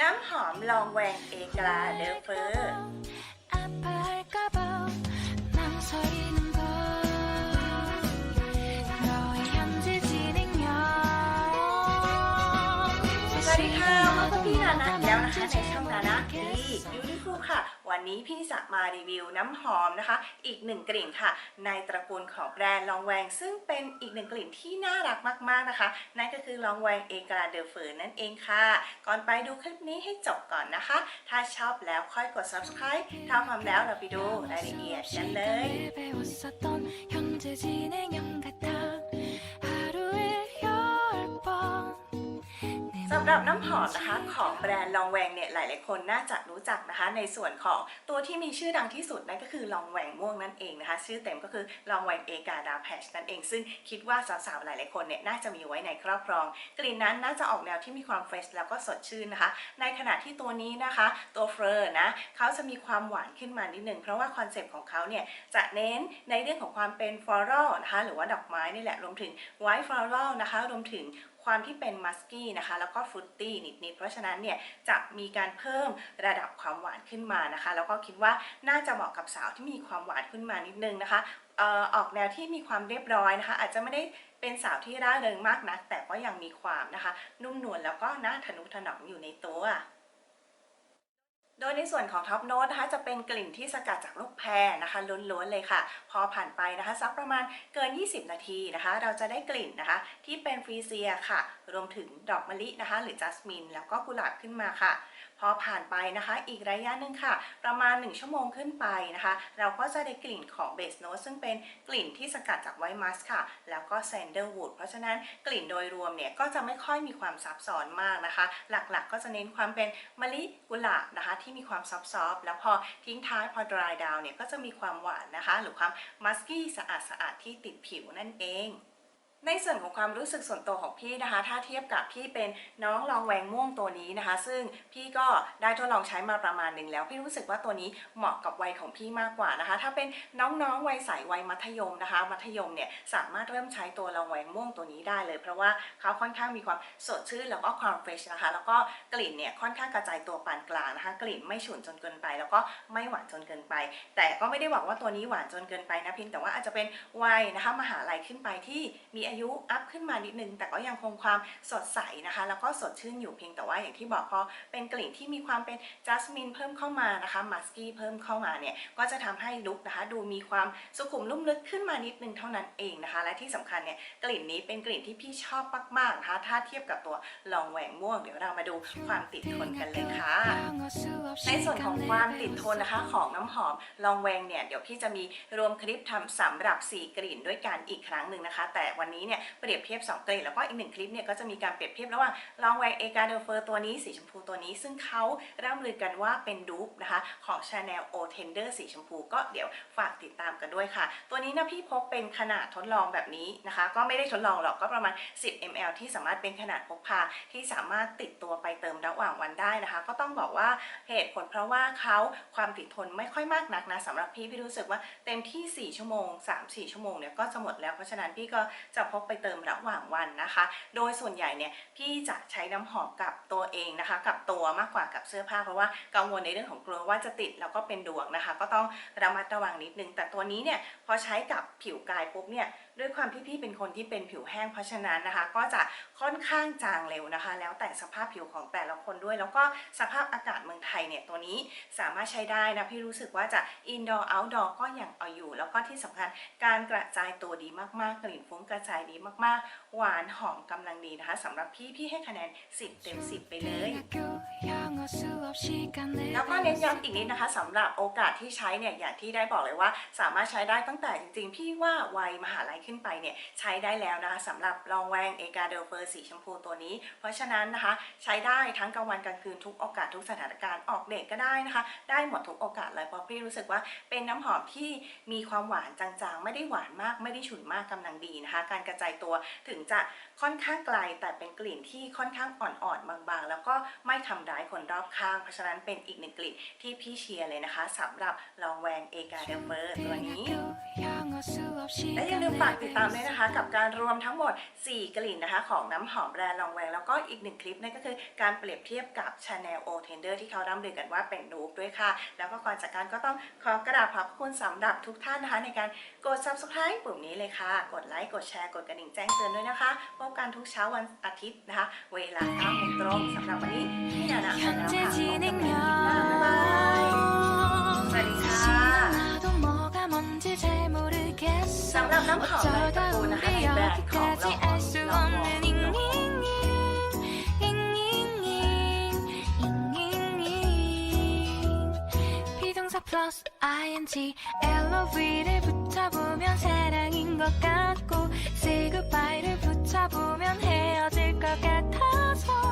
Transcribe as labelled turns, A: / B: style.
A: น้ำหอมลองแวงเอกลาเดอเฟอร์สวัสดีค่ะพบกับพี่นานะแล้วนะคะในช่องนานะดี นี้พี่จะมารีวิวน้ำหอมนะคะ อีกหนึ่งกลิ่นค่ะ ในตระกูลของแบรนด์ลองแวง ซึ่งเป็นอีกหนึ่งกลิ่นที่น่ารักมากๆนะคะ นั่นก็คือลองแวงเอกาเดอเฟอร์นั่นเองค่ะ ก่อนไปดูคลิปนี้ให้จบก่อนนะคะ ถ้าชอบแล้วค่อยกด subscribe ถ้าพร้อมแล้วเราไปดูรายละเอียดกันเลย สำหรับน้ำหอมนะคะของแบรนด์ลองแวงเนี่ยหลาย ๆ คนน่าจะรู้จักนะคะ ในส่วนของตัวที่มีชื่อดังที่สุดนั่นก็คือลองแวงม่วงนั่นเองนะคะ ชื่อเต็มก็คือลองแวงเอกาดาแพชนั่นเอง ซึ่งคิดว่าสาว ๆ หลาย ๆ คนเนี่ยน่าจะมีไว้ในครอบครอง กลิ่นนั้นน่าจะออกแนวที่มีความเฟรชแล้วก็สดชื่นนะคะ ในขณะที่ตัวนี้นะคะ ตัวเฟอร์นะเขาจะมีความหวานขึ้นมานิดนึงเพราะว่าคอนเซปต์ของเขาเนี่ยจะเน้นในเรื่องของความเป็นฟลอรัลนะคะหรือว่าดอกไม้นี่แหละรวมถึงไวท์ฟลอรัลนะคะรวมถึง ความที่เป็นมัสกี้นะคะแล้วก็ฟรุตตี้นิดๆเพราะฉะนั้นเนี่ยจะมีการเพิ่มระดับความหวานขึ้นมานะคะแล้วก็คิดว่าน่าจะเหมาะกับสาวที่มีความหวานขึ้นมานิดนึงนะคะเอ่อออกแนวที่มีความเรียบร้อยนะคะ อาจจะไม่ได้เป็นสาวที่ร่าเริงมากนัก แต่ก็ยังมีความนะคะ นุ่มนวลแล้วก็น่าทะนุถนอมอยู่ในตัว โดยในส่วนของท็อปโน้ตนะคะจะเป็นกลิ่นที่สกัดจากลูกแพรนะคะล้วนๆเลยค่ะ พอผ่านไปนะคะสักประมาณเกิน 20 นาทีนะคะ เราจะได้กลิ่นนะคะ ที่เป็นฟรีเซียค่ะ รวมถึงดอกมะลินะคะ หรือจัสมิน แล้วก็กุหลาบขึ้นมาค่ะพอผ่านไปนะคะ อีกระยะหนึ่งค่ะ ประมาณ 1 ชั่วโมงขึ้นไปนะคะ เราก็จะได้กลิ่นของเบสโนตซึ่งเป็นกลิ่นที่สกัดจากไวมัสค่ะ แล้วก็แซนเดอร์วูดเพราะฉะนั้นกลิ่นโดยรวมเนี่ย ก็จะไม่ค่อยมีความซับซ้อนมากนะคะ หลักๆ ก็จะเน้นความเป็นมะลิกุหลาบนะคะ ที่มีความซอฟต์ๆแล้วพอทิ้งท้ายพอ dry down เนี่ยก็จะมีความหวานนะคะ หรือความมัสกี้สะอาดๆที่ติดผิวนั่นเอง ในส่วนของความรู้สึกส่วนตัวของพี่นะคะ ถ้าเทียบกับที่เป็นน้องลองแวงม่วงตัวนี้นะคะ ซึ่งพี่ก็ได้ทดลองใช้มาประมาณหนึ่งแล้ว พี่รู้สึกว่าตัวนี้เหมาะกับวัยของพี่มากกว่านะคะ ถ้าเป็นน้องๆวัยใสวัยมัธยมนะคะ มัธยมเนี่ยสามารถเริ่มใช้ตัวลองแวงม่วงตัวนี้ได้เลย เพราะว่าเขาค่อนข้างมีความสดชื่นแล้วก็ความเฟรชนะคะ แล้วก็กลิ่นเนี่ยค่อนข้างกระจายตัวปานกลางนะคะ กลิ่นไม่ฉุนจนเกินไป แล้วก็ไม่หวานจนเกินไป แต่ก็ไม่ได้บอกว่าตัวนี้หวานจนเกินไปนะเพียงแต่ว่าอาจจะเป็นวัยนะคะมหาลัยขึ้นไปที่มีอาายุอัพขึ้นมานิดนึง แต่ก็ยังคงความสดใสนะคะ แล้วก็สดชื่นอยู่เพียงแต่ว่าอย่างที่บอกพอเป็นกลิ่นที่มีความเป็นจัสมินเพิ่มเข้ามานะคะมัสกี้เพิ่มเข้ามาเนี่ยก็จะทำให้ลุคนะคะ ดูมีความสุขุมลุ่มลึกขึ้นมานิดนึงเท่านั้นเองนะคะ และที่สำคัญเนี่ยกลิ่นนี้เป็นกลิ่นที่พี่ชอบมากๆนะคะถ้าเทียบกับตัวลองแหวงม่วงเดี๋ยวเรามาดูความติดทนกันเลยค่ะ ในส่วนของความติดทนนะคะของน้ำหอมลองแวงเนี่ยเดี๋ยวพี่จะมีรวมคลิปทำสำหรับ 4 กลิ่นด้วยกันอีกครั้งหนึ่งนะคะ แต่วันนี้เนี่ยเปรียบเทียบ2กลิ่นแล้วก็อีกหนึ่งคลิปเนี่ยก็จะมีการเปรียบเทียบระหว่างลองแวงเอกาเดลเฟอร์ตัวนี้สีชมพูตัวนี้ ซึ่งเขาร่ำลือกันว่าเป็นดูปนะคะของ Chanel O Tender สีชมพูก็เดี๋ยวฝากติดตามกันด้วยค่ะ ตัวนี้นะพี่พกเป็นขนาดทดลองแบบนี้นะคะ ก็ไม่ได้ทดลองหรอกก็ประมาณ 10 ml ที่สามารถเป็นขนาดพกพาที่สามารถติดตัวไปเติมระหว่างวันได้นะคะ ก็ต้องบอกว่าเหตุผลเพราะว่าเขาความติดทนไม่ค่อยมากนักนะสำหรับพี่พี่รู้สึกว่าเต็มที่ 4 ชั่วโมง 3-4 ชั่วโมงเนี่ยก็จะหมดแล้วเพราะฉะนั้นพี่ก็จะพกไปเติมระหว่างวันนะคะ โดยส่วนใหญ่เนี่ยพี่จะใช้น้ำหอมกับตัวเองนะคะ กับตัวมากกว่ากับเสื้อผ้าเพราะว่ากังวลในเรื่องของกลัวว่าจะติดแล้วก็เป็นดวงนะคะ ก็ต้องระมัดระวังนิดนึง แต่ตัวนี้เนี่ยพอใช้กับผิวกายปุ๊บเนี่ย ด้วยความที่พี่เป็นคนที่เป็นผิวแห้งเพราะฉะนั้นนะคะ ก็จะค่อนข้างจางเร็วนะคะ แล้วแต่สภาพผิวของแต่ละคนด้วย แล้วก็สภาพอากาศเมืองไทยเนี่ยตัวนี้สามารถใช้ได้นะพี่รู้สึกว่าจะ indoor outdoor ก็ยังเอาอยู่ แล้วก็ที่สำคัญการกระจายตัวดีมากๆ กลิ่นฟุ้งกระจายดีมากๆ หวานหอมกำลังดีนะคะสำหรับพี่พี่ให้คะแนน 10 เต็ม 10 ไปเลย แล้วก็เน้นย้ำอีกนิดนะคะสำหรับโอกาสที่ใช้เนี่ยอย่างที่ได้บอกเลยว่า สามารถใช้ได้ตั้งแต่จริงๆ พี่ว่าวัยมหาลัยขึ้นไปเนี่ยใช้ได้แล้วนะคะสำหรับลองแวงเอกาเดลเฟอร์สีชมพูตัวนี้ เพราะฉะนั้นนะคะใช้ได้ทั้งกลางวันกลางคืนทุกโอกาสทุกสถานการณ์ออกเดทก็ได้นะคะ ได้หมดทุกโอกาสเลยเพราะพี่รู้สึกว่าเป็นน้ำหอมที่มีความหวานจางๆ ไม่ได้หวานมากไม่ได้ฉุนมากกำลังดีนะคะ การกระจายตัวถึงจะค่อนข้างไกลแต่เป็นกลิ่นที่ค่อนข้างอ่อนๆบางๆ แล้วก็ไม่ทำร้ายคนรอบข้าง เพราะฉะนั้นเป็นอีกหนึ่งกลิ่นที่พี่เชียร์เลยนะคะสำหรับลองแวนเอกาเดเฟอร์ตัวนี้ และอย่าลืมฝากติดตามด้วยนะคะ กับการรวมทั้งหมด 4 กลิ่นนะคะ ของน้ำหอมแบรนด์ลองแวงแล้วก็อีกหนึ่งคลิปนั่นก็คือการเปรียบเทียบกับ Chanel O Tender ที่เขาร่ำลือกันว่าเป็นนูบด้วยค่ะ แล้วก็ก่อนจากการก็ต้องขอกระดาษขอบคุณสำหรับทุกท่านนะคะ ในการกด subscribe ปุ่มนี้เลยค่ะ กดไลค์กดแชร์กดกระดิ่งแจ้งเตือนด้วยนะคะพบกันทุกเช้าวันอาทิตย์นะคะ เวลาเก้าโมงตรงสำหรับวันนี้พี่นานาแล้วค่ะพบกันใหม่คลิปหน้าบ๊ายบายสวัสดีค่ะ
B: 뭔지 잘 모르겠어.
A: 어쩌다 우리 여기까지
B: 알 수 없는 잉잉잉 잉잉잉 잉잉잉 비동사 플러스 ing LOV를 붙여보면 사랑인 것 같고 Say goodbye를 붙여보면 헤어질 것 같아서.